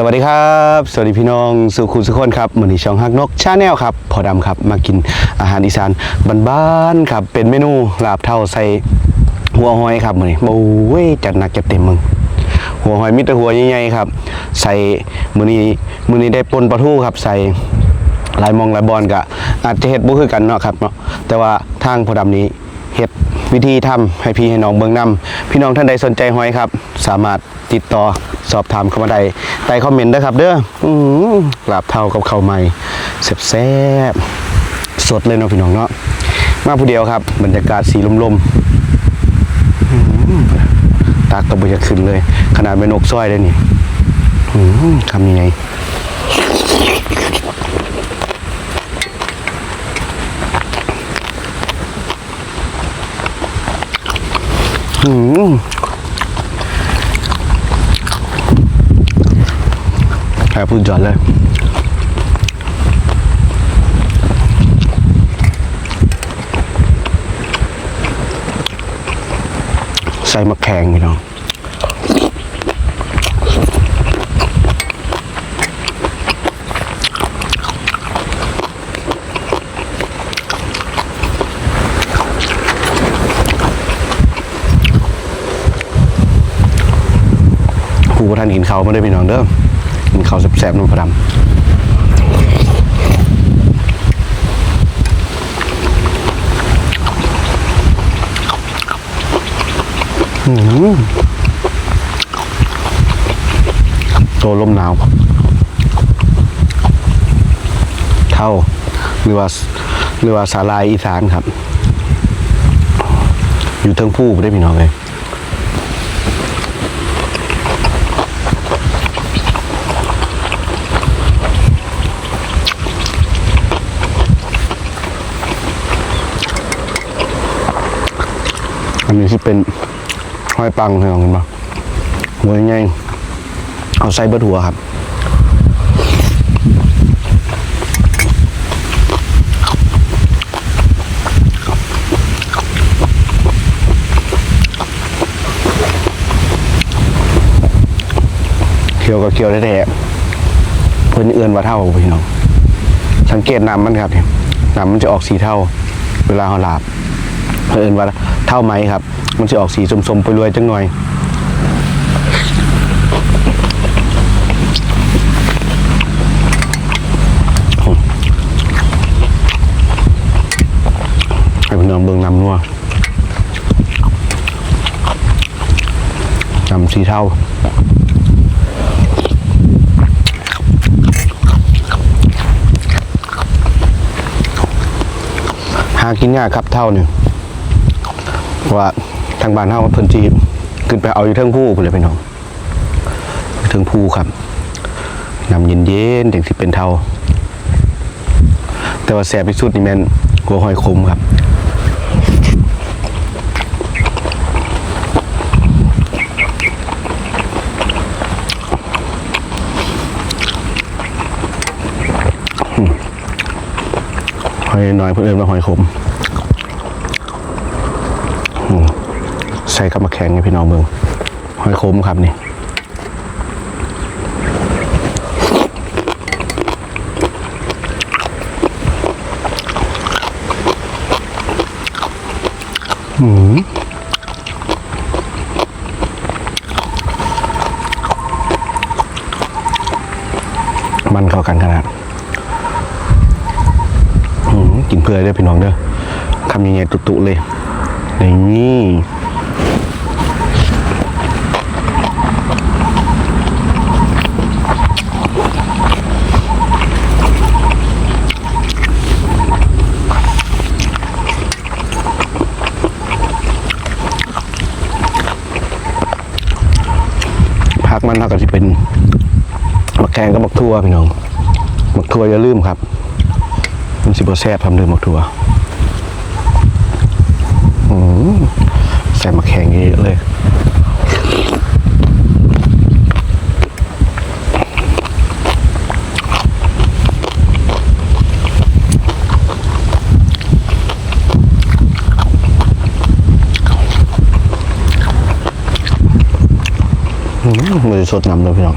สวัสดีครับ สวัสดีพี่น้องสุขุมสุขคนครับมือนี้ช่องฮักนกชาแนลครับพอดำครับมากินอาหารอีสานบ้านๆครับเป็นเมนูลาบเท่าใส่หัวหอยครับมือนี้โอ้ยจัดหนักจัดเต็มมึงหัวหอยมิตรหัวใหญ่ๆครับ ใส่มือนี้มือนี้ได้ปนปลาทูครับ ใส่ลายมองลายบอลก็อาจจะเฮ็ดบ่คือกันเนาะครับเนาะแต่ว่าทางพอดำนี้เฮ็ดวิธีทำให้พี่ให้น้องเบิ่งนํพี่น้องท่านใดสนใจหอยครับ สามารถติดต่อ สอบถามเข้ามาได้ใต้คอมเมนต์เด้ครับ เด้ออือลาบเท่ากับข้าใหม่แซ่บๆสดเลยเนาะพี่น้องเนาะมาผู้เดียวครับ บรรยากาศสีลมๆตักก็บ่อยากขึ้นเลย ขนาดเป็นนกซ้อยเลยนี่คำยังไงอืม แอบพูดจอดเลยใส่มะแขงพี่น้องผู้ประทานกินเขาวมาได้พี่น้องเด้อ กินเขาวแซ่บๆนุ่มพระดำอื้อหือตัวลมหนาวเท่าหรือว่าหรือว่าสาลายอีสานครับ อยู่เทิงผู้ได้พี่น้องเลย อันนี้ที่เป็นห้อยปังเห็นปะหัวใหญ่เอาใส่เบิดหัวครับเคี่ยวกับเคี่ยวแท้ๆเพิ่นเอื่นว่าเท่าพี่น้อง สังเกตน้ำมันครับน้ำมันจะออกสีเท่า เวลาเราลาบเพิ่นว่า เท่าไหมครับ มันจะออกสีสมๆไปรวยจังหน่อยให้พี่น้องเบิ่งน้ำนัวนำสีเท่าหากินยากครับเท่านี่ เพราะว่าทางบ้านเท่าเพิ่นจีขึ้นไปเอาอยู่เทิงผู้พุ่นเลยพี่น้องเทิงผู้ครับนำเย็นเย็นๆถึงสิเป็นเท่า แต่ว่าแสบที่สุดนี่แม่นหัวหอยคมครับหอยน้อยเพื่นเอนว่าหอยขม ใส่กับมะแข็งให้พี่น้องเบิ่งหอยขมครับนี่อืมมันเข้ากันขนาดอืมกินเพื่อได้อพี่น้องเด้อคำยังไงตุๆเลย นี่พักมันเท่ากับที่เป็นมักแกงกับมักทั่วพี่น้องมักทั่วอย่าลืมครับมันสิบแซ่บทำเดิมมักทั่ว ใส่มะแข่งเยอะเลยอืมมือสดน้ำเลยพี่น้อง